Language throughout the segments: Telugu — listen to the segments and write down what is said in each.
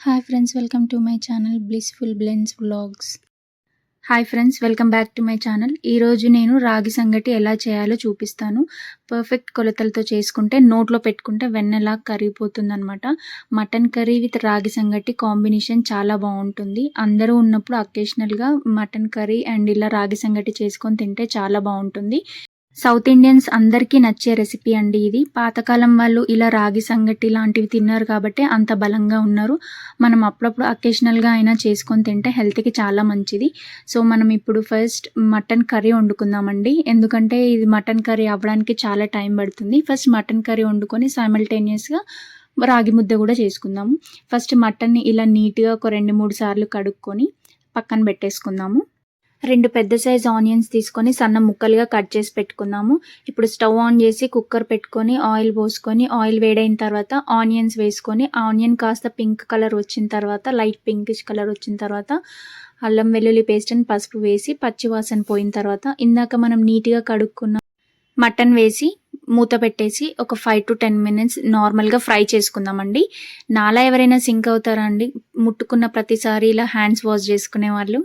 Hi friends welcome to my channel blissful blends vlogs hi friends welcome back to my channel ఈరోజు నేను రాగి సంగటి ఎలా చేయాలో చూపిస్తాను. పర్ఫెక్ట్ కొలతలతో చేసుకుంటే నోట్లో పెట్టుకుంటే వెన్నెలా కరిగిపోతుందనమాట mutton curry with ragi sangati combination చాలా బాగుంటుంది. అందరూ ఉన్నప్పుడు అకేషనల్గా మటన్ కర్రీ అండ్ ఇలా రాగి సంగటి చేసుకొని తింటే చాలా బాగుంటుంది. సౌత్ ఇండియన్స్ అందరికీ నచ్చే రెసిపీ అండి ఇది. పాతకాలం వాళ్ళు ఇలా రాగి సంగటి లాంటివి తిన్నారు కాబట్టి అంత బలంగా ఉన్నారు. మనం అప్పుడప్పుడు అకేషనల్గా అయినా చేసుకొని తింటే హెల్త్కి చాలా మంచిది. సో మనం ఇప్పుడు ఫస్ట్ మటన్ కర్రీ వండుకుందామండి. ఎందుకంటే ఇది మటన్ కర్రీ అవ్వడానికి చాలా టైం పడుతుంది. ఫస్ట్ మటన్ కర్రీ వండుకొని సైమల్టేనియస్గా రాగి ముద్ద కూడా చేసుకుందాము. ఫస్ట్ మటన్ని ఇలా నీట్గా ఒక రెండు మూడు సార్లు కడుక్కొని పక్కన పెట్టేసుకుందాము. రెండు పెద్ద సైజ్ ఆనియన్స్ తీసుకొని సన్న ముక్కలుగా కట్ చేసి పెట్టుకుందాము ఇప్పుడు స్టవ్ ఆన్ చేసి కుక్కర్ పెట్టుకొని ఆయిల్ పోసుకొని ఆయిల్ వేడైన తర్వాత ఆనియన్స్ వేసుకొని ఆనియన్ కాస్త పింక్ కలర్ వచ్చిన తర్వాత లైట్ పింకిష్ కలర్ వచ్చిన తర్వాత అల్లం వెల్లుల్లి పేస్ట్ అని పసుపు వేసి పచ్చివాసన పోయిన తర్వాత ఇందాక మనం నీట్గా కడుక్కున్న మటన్ వేసి మూత పెట్టేసి ఒక ఫైవ్ టు టెన్ మినిట్స్ నార్మల్గా ఫ్రై చేసుకుందామండి. నాలా ఎవరైనా సింక్ అవుతారా అండి? ముట్టుకున్న ప్రతిసారి ఇలా హ్యాండ్స్ వాష్ చేసుకునే వాళ్ళు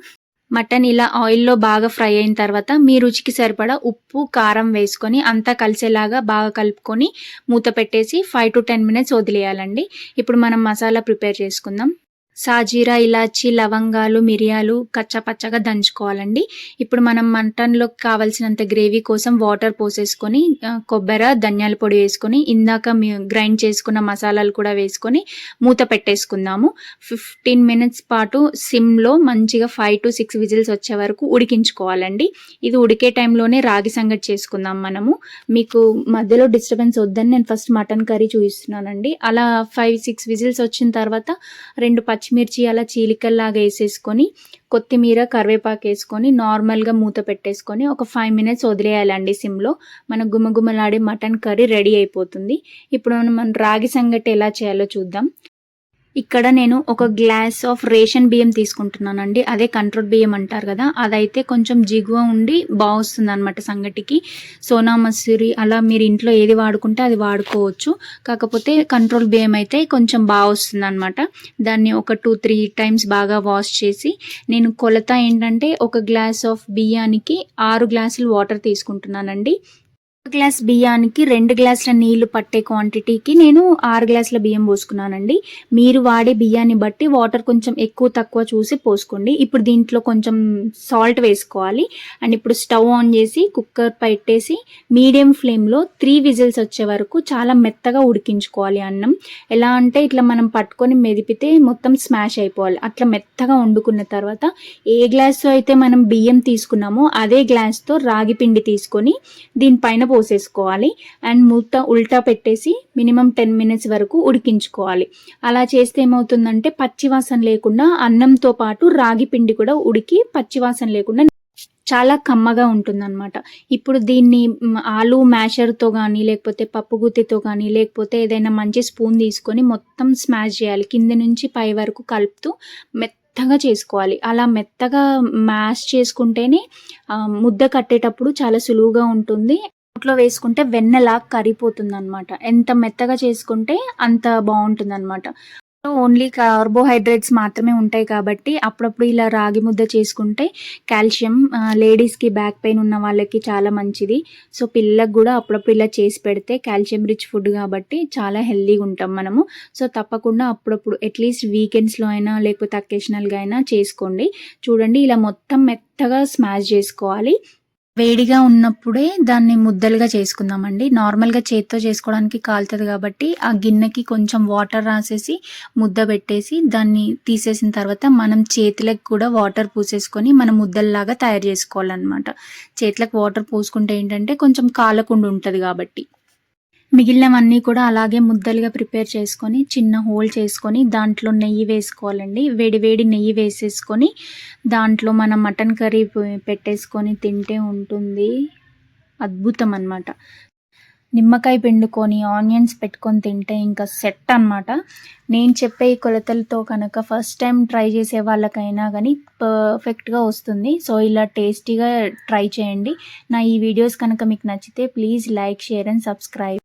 మటన్ ఇలా ఆయిల్లో బాగా ఫ్రై అయిన తర్వాత మీ రుచికి సరిపడా ఉప్పు కారం వేసుకొని అంతా కలిసేలాగా బాగా కలుపుకొని మూత పెట్టేసి ఫైవ్ టు టెన్ మినిట్స్ వదిలేయాలండి. ఇప్పుడు మనం మసాలా ప్రిపేర్ చేసుకుందాం. సాజీరా ఇలాచి లవంగాలు మిరియాలు కచ్చపచ్చగా దంచుకోవాలండి. ఇప్పుడు మనం మటన్లోకి కావాల్సినంత గ్రేవీ కోసం వాటర్ పోసేసుకొని కొబ్బరి ధనియాల పొడి వేసుకొని ఇందాక గ్రైండ్ చేసుకున్న మసాలాలు కూడా వేసుకొని మూత పెట్టేసుకుందాము. ఫిఫ్టీన్ మినిట్స్ పాటు సిమ్లో మంచిగా ఫైవ్ టు సిక్స్ విజిల్స్ వచ్చే వరకు ఉడికించుకోవాలండి. ఇది ఉడికే టైంలోనే రాగి సంగటి చేసుకుందాం మనము. మీకు మధ్యలో డిస్టర్బెన్స్ వద్దని నేను ఫస్ట్ మటన్ కర్రీ చూపిస్తున్నానండి అలా ఫైవ్ సిక్స్ విజిల్స్ వచ్చిన తర్వాత రెండు పచ్చి పచ్చిమిర్చి అలా చీలికల్లాగా వేసేసుకొని కొత్తిమీర కరివేపాకు వేసుకొని నార్మల్గా మూత పెట్టేసుకొని ఒక ఫైవ్ మినిట్స్ వదిలేయాలండి సిమ్లో. మన గుమగుమలాడే మటన్ కర్రీ రెడీ అయిపోతుంది. ఇప్పుడు మనం రాగి సంగటి ఎలా చేయాలో చూద్దాం. ఇక్కడ నేను ఒక గ్లాస్ ఆఫ్ రేషన్ బియ్యం తీసుకుంటున్నానండి. అదే కంట్రోల్ బియ్యం అంటారు కదా అదైతే కొంచెం జిగువ ఉండి బాగుస్తుంది అనమాట సంగటికి. సోనా మసూరి అలా మీరు ఇంట్లో ఏది వాడుకుంటే అది వాడుకోవచ్చు. కాకపోతే కంట్రోల్ బియ్యం అయితే కొంచెం బాగా వస్తుంది అనమాట దాన్ని ఒక టూ త్రీ టైమ్స్ బాగా వాష్ చేసి నేను కొలత ఏంటంటే ఒక గ్లాస్ ఆఫ్ బియ్యానికి ఆరు గ్లాసులు వాటర్ తీసుకుంటున్నానండి. గ్లాస్ బియ్యానికి రెండు గ్లాసుల నీళ్ళు పట్టే క్వాంటిటీకి నేను ఆరు గ్లాసుల బియ్యం పోసుకున్నానండి. మీరు వాడే బియ్యాన్ని బట్టి వాటర్ కొంచెం ఎక్కువ తక్కువ చూసి పోసుకోండి. ఇప్పుడు దీంట్లో కొంచెం సాల్ట్ వేసుకోవాలి. అండ్ ఇప్పుడు స్టవ్ ఆన్ చేసి కుక్కర్ పెట్టేసి మీడియం ఫ్లేమ్లో త్రీ విజిల్స్ వచ్చే వరకు చాలా మెత్తగా ఉడికించుకోవాలి అన్నం. ఎలా అంటే ఇట్లా మనం పట్టుకొని మెదిపితే మొత్తం స్మాష్ అయిపోవాలి. అట్లా మెత్తగా వండుకున్న తర్వాత ఏ గ్లాస్తో అయితే మనం బియ్యం తీసుకున్నామో అదే గ్లాస్తో రాగి పిండి తీసుకొని దీనిపైన పోసేసుకోవాలి. అండ్ మూత ఉల్టా పెట్టేసి మినిమం టెన్ మినిట్స్ వరకు ఉడికించుకోవాలి. అలా చేస్తే ఏమవుతుందంటే పచ్చివాసన లేకుండా అన్నంతో పాటు రాగి పిండి కూడా ఉడికి పచ్చివాసన లేకుండా చాలా కమ్మగా ఉంటుందన్నమాట. ఇప్పుడు దీన్ని ఆలు మ్యాషర్తో కానీ లేకపోతే పప్పు గుత్తితో కానీ లేకపోతే ఏదైనా మంచి స్పూన్ తీసుకొని మొత్తం స్మాష్ చేయాలి. కింద నుంచి పై వరకు కలుపుతూ మెత్తగా చేసుకోవాలి. అలా మెత్తగా మ్యాష్ చేసుకుంటేనే ముద్ద కట్టేటప్పుడు చాలా సులువుగా ఉంటుంది. నోట్లో వేసుకుంటే వెన్నెలా కరిపోతుంది అనమాట ఎంత మెత్తగా చేసుకుంటే అంత బాగుంటుంది అనమాట ఓన్లీ కార్బోహైడ్రేట్స్ మాత్రమే ఉంటాయి కాబట్టి అప్పుడప్పుడు ఇలా రాగి ముద్ద చేసుకుంటే కాల్షియం లేడీస్కి బ్యాక్ పెయిన్ ఉన్న వాళ్ళకి చాలా మంచిది. సో పిల్లలకు కూడా అప్పుడప్పుడు ఇలా చేసి పెడితే కాల్షియం రిచ్ ఫుడ్ కాబట్టి చాలా హెల్దీగా ఉంటాం మనము. సో తప్పకుండా అప్పుడప్పుడు అట్లీస్ట్ వీకెండ్స్లో అయినా లేకపోతే అకేషనల్గా అయినా చేసుకోండి. చూడండి ఇలా మొత్తం మెత్తగా స్మాష్ చేసుకోవాలి. వేడిగా ఉన్నప్పుడే దాన్ని ముద్దలుగా చేసుకుందామండి. నార్మల్గా చేత్తో చేసుకోవడానికి కాలుతుంది కాబట్టి ఆ గిన్నెకి కొంచెం వాటర్ రాసేసి ముద్ద పెట్టేసి దాన్ని తీసేసిన తర్వాత మనం చేతులకు కూడా వాటర్ పూసేసుకొని మనం ముద్దల్లాగా తయారు చేసుకోవాలన్నమాట. చేతులకు వాటర్ పూసుకుంటే ఏంటంటే కొంచెం కాలకుండా ఉంటుంది కాబట్టి. మిగిలినవన్నీ కూడా అలాగే ముద్దలుగా ప్రిపేర్ చేసుకొని చిన్న హోల్ చేసుకొని దాంట్లో నెయ్యి వేసుకోవాలండి. వేడి వేడి నెయ్యి వేసేసుకొని దాంట్లో మనం మటన్ కర్రీ పెట్టేసుకొని తింటే ఉంటుంది. అద్భుతం అనమాట నిమ్మకాయ పిండుకొని ఆనియన్స్ పెట్టుకొని తింటే ఇంకా సెట్ అనమాట నేను చెప్పే కొలతలతో కనుక ఫస్ట్ టైం ట్రై చేసే వాళ్ళకైనా కానీ పర్ఫెక్ట్గా వస్తుంది. సో ఇలా టేస్టీగా ట్రై చేయండి. నా ఈ వీడియోస్ కనుక మీకు నచ్చితే please like share and subscribe.